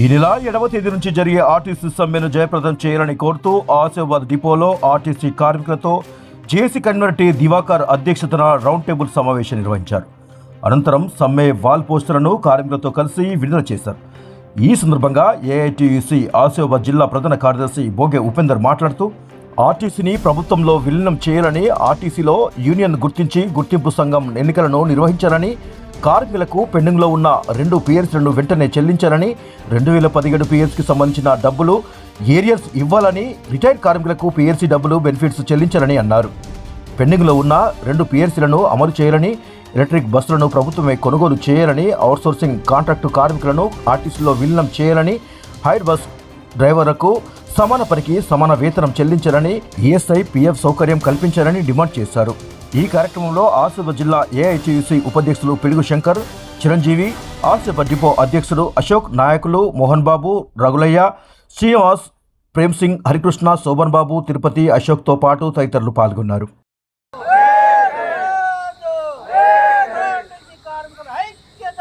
ఈ నెల ఏడవ తేదీ నుంచి జరిగే ఆర్టీసీ సమ్మెను జయప్రదం చేయాలని కోరుతూ ఆసిఫాబాద్ డిపోలో ఆర్టీసీ కార్మికులతో జేసీ కన్వీనర్ టి దివాకర్ అధ్యక్షతన రౌండ్ టేబుల్ సమావేశం నిర్వహించారు. అనంతరం సమ్మె వాల్ పోస్టర్లను కార్మికులతో కలిసి విడుదల చేశారు. ఈ సందర్భంగా ఏఐటీయూసీ ఆసిఫాబాద్ జిల్లా ప్రధాన కార్యదర్శి భోగే ఉపేందర్ మాట్లాడుతూ ఆర్టీసీని ప్రభుత్వంలో విలీనం చేయాలని ఆర్టీసీలో యూనియన్ గుర్తించి గుర్తింపు సంఘం ఎన్నికలను నిర్వహించాలని కార్మికులకు పెండింగ్లో ఉన్న రెండు పిఎస్లను వెంటనే చెల్లించాలని రెండు వేల పదిహేడు పిఎస్కి సంబంధించిన డబ్బులు ఏరియర్స్ ఇవ్వాలని రిటైర్డ్ కార్మికులకు పిఎస్సీ డబ్బులు బెనిఫిట్స్ చెల్లించాలని అన్నారు. పెండింగ్లో ఉన్న రెండు పిఎస్సీలను అమలు చేయాలని ఎలక్ట్రిక్ బస్సులను ప్రభుత్వమే కొనుగోలు చేయాలని అవుట్సోర్సింగ్ కాంట్రాక్టు కార్మికులను ఆర్టీసీలో విలీనం చేయాలని హైర్ బస్ డ్రైవర్లకు సమాన పనికి సమాన వేతనం చెల్లించాలని ఈఎస్ఐ పిఎఫ్ సౌకర్యం కల్పించాలని డిమాండ్ చేశారు ఈ కార్యక్రమంలో ఆసిఫాబాద్ జిల్లా ఏఐటీయూసీ ఉపాధ్యక్షులు పిడుగు శంకర్ చిరంజీవి ఆసిఫాబాద్ డిపో అధ్యక్షుడు అశోక్ నాయకులు మోహన్ బాబు రఘులయ్య శ్రీనివాస్ ప్రేమ్ సింగ్ హరికృష్ణ శోభన్ బాబు తిరుపతి అశోక్తో పాటు తదితరులు పాల్గొన్నారు కార్మికుల ఐక్యత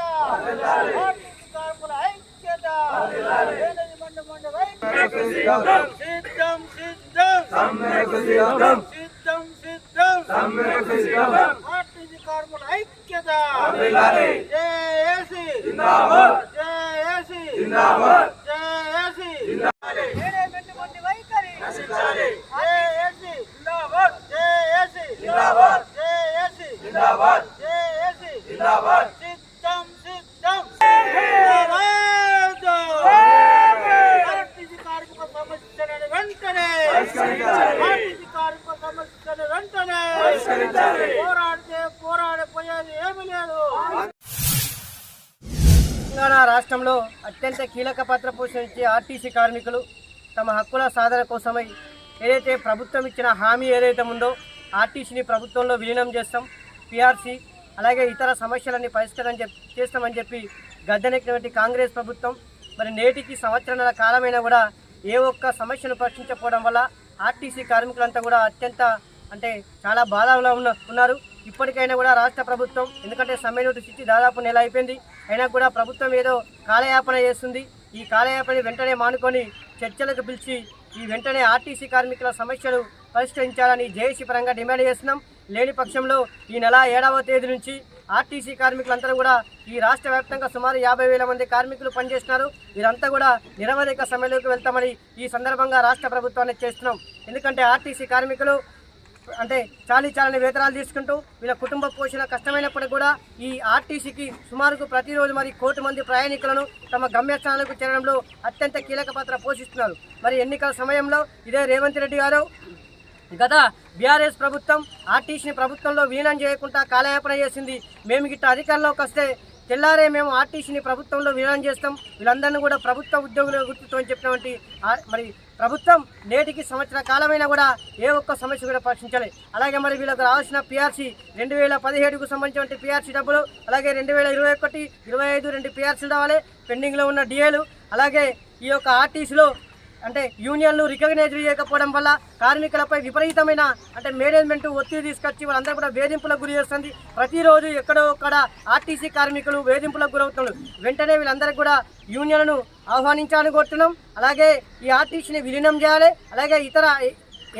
ఆర్టీసీ కార్మికుల ఐక్యత జేఏసీ జేఏసీ జేఏసీ మేనేజ్మెంట్ మండలి వైఖరి జేఏసీ జేఏసీ జేఏసీ జేఏసీ సిద్ధం సిద్ధం ఆర్టీసీ కార్మిక సమస్యలను వెంటనే ఆర్టీసీ కార్మిక సమస్యలను వెంటనే పోరాడితే పోరాడిపోయేది లేదు తెలంగాణ రాష్ట్రంలో అత్యంత కీలక పాత్ర పోషించే ఆర్టీసీ కార్మికులు తమ హక్కుల సాధన కోసమై ఏదైతే ప్రభుత్వం ఇచ్చిన హామీ ఏదైతే ఉందో ఆర్టీసీని ప్రభుత్వంలో విలీనం చేస్తాం పిఆర్సీ అలాగే ఇతర సమస్యలన్నీ పరిష్కారం చేస్తామని చెప్పి గద్దెనెక్కినటువంటి కాంగ్రెస్ ప్రభుత్వం మరి నేటికి సంవత్సరాల కాలమైనా కూడా ఏ ఒక్క సమస్యను పరిష్కరించకపోవడం వల్ల ఆర్టీసీ కార్మికులంతా కూడా అత్యంత అంటే చాలా బాధలో ఉన్న ఉన్నారు. ఇప్పటికైనా కూడా రాష్ట్ర ప్రభుత్వం ఎందుకంటే సమ్మె నోటీస్ ఇచ్చి దాదాపు నెల అయిపోయింది. అయినా కూడా ప్రభుత్వం ఏదో కాలయాపన చేస్తుంది. ఈ కాలయాపన వెంటనే మానుకొని చర్చలకు పిలిచి ఈ వెంటనే ఆర్టీసీ కార్మికుల సమస్యలు పరిష్కరించాలని జేఏసీ పరంగా డిమాండ్ చేస్తున్నాం. లేని పక్షంలో ఈ నెల ఏడవ తేదీ నుంచి ఆర్టీసీ కార్మికులందరూ కూడా ఈ రాష్ట్ర వ్యాప్తంగా సుమారు యాభై వేల మంది కార్మికులు పనిచేస్తున్నారు. వీరంతా కూడా నిరవధిక సమ్మెలోకి వెళ్తామని ఈ సందర్భంగా రాష్ట్ర ప్రభుత్వాన్ని చేస్తున్నాం ఎందుకంటే ఆర్టీసీ కార్మికులు అంటే చాలీ చాలని వేతనాలు తీసుకుంటూ వీళ్ళ కుటుంబ పోషణ కష్టమైనప్పటికీ కూడా ఈ ఆర్టీసీకి సుమారుకు ప్రతిరోజు మరి కోటి మంది ప్రయాణికులను తమ గమ్యస్థానాలకు చేరడంలో అత్యంత కీలక పాత్ర పోషిస్తున్నారు. మరి ఎన్నికల సమయంలో ఇదే రేవంత్ రెడ్డి గారు గత బీఆర్ఎస్ ప్రభుత్వం ఆర్టీసీని ప్రభుత్వంలో విలీనం చేయకుండా కాలయాపన చేసింది. మేము గిట్ట అధికారంలోకి వస్తే తెల్లారే మేము ఆర్టీసీని ప్రభుత్వంలో విలీనం చేస్తాం. వీళ్ళందరినీ కూడా ప్రభుత్వ ఉద్యోగులు గుర్తుతో చెప్పినటువంటి మరి ప్రభుత్వం నేటికి సంవత్సర కాలమైనా కూడా ఏ ఒక్క సమస్య కూడా పరిశీలించాలి. అలాగే మరి వీళ్ళకు రావాల్సిన పిఆర్సీ రెండు వేల పదిహేడుకు సంబంధించిన పిఆర్సీ డబ్బులు అలాగే రెండు వేల ఇరవై ఒకటి ఇరవై ఐదు రెండు పిఆర్సీలు రావాలి పెండింగ్లో ఉన్న డిఏలు అలాగే ఈ యొక్క ఆర్టీసీలో అంటే యూనియన్లు రికగ్నైజ్ చేయకపోవడం వల్ల కార్మికులపై విపరీతమైన అంటే మేనేజ్మెంట్ ఒత్తిడి తీసుకొచ్చి వాళ్ళందరూ కూడా వేధింపులకు గురి చేస్తుంది. ప్రతిరోజు ఎక్కడో ఒక్కడ ఆర్టీసీ కార్మికులు వేధింపులకు గురవుతున్నారు. వెంటనే వీళ్ళందరికీ కూడా యూనియన్లను ఆహ్వానించాలని కోరుతున్నాం. అలాగే ఈ ఆర్టీసీని విలీనం చేయాలి. అలాగే ఇతర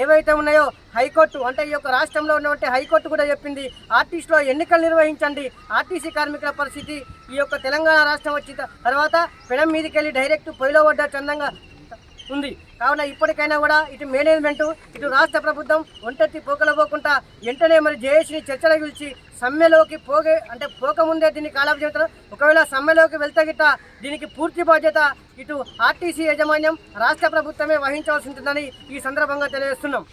ఏవైతే ఉన్నాయో హైకోర్టు అంటే ఈ యొక్క రాష్ట్రంలో ఉన్నటువంటి హైకోర్టు కూడా చెప్పింది ఆర్టీసీలో ఎన్నికలు నిర్వహించండి. ఆర్టీసీ కార్మికుల పరిస్థితి ఈ యొక్క తెలంగాణ రాష్ట్రం వచ్చిన తర్వాత పెనం మీదకి వెళ్ళి డైరెక్ట్ పొయ్యిలో పడ్డ చందంగా ఉంది. కావున ఇప్పటికైనా కూడా ఇటు మేనేజ్మెంట్ ఇటు రాష్ట్ర ప్రభుత్వం ఒంటెత్తి పోకలపోకుండా వెంటనే మరి జేఏసీని చర్చలు పిలిచి సమ్మెలోకి పోగే అంటే పోకముందే దీన్ని కాలాభిజేతలు ఒకవేళ సమ్మెలోకి వెళ్తే గిట్ట దీనికి పూర్తి బాధ్యత ఇటు ఆర్టీసీ యాజమాన్యం రాష్ట్ర ప్రభుత్వమే వహించవలసి ఉంటుందని ఈ సందర్భంగా తెలియజేస్తున్నాం.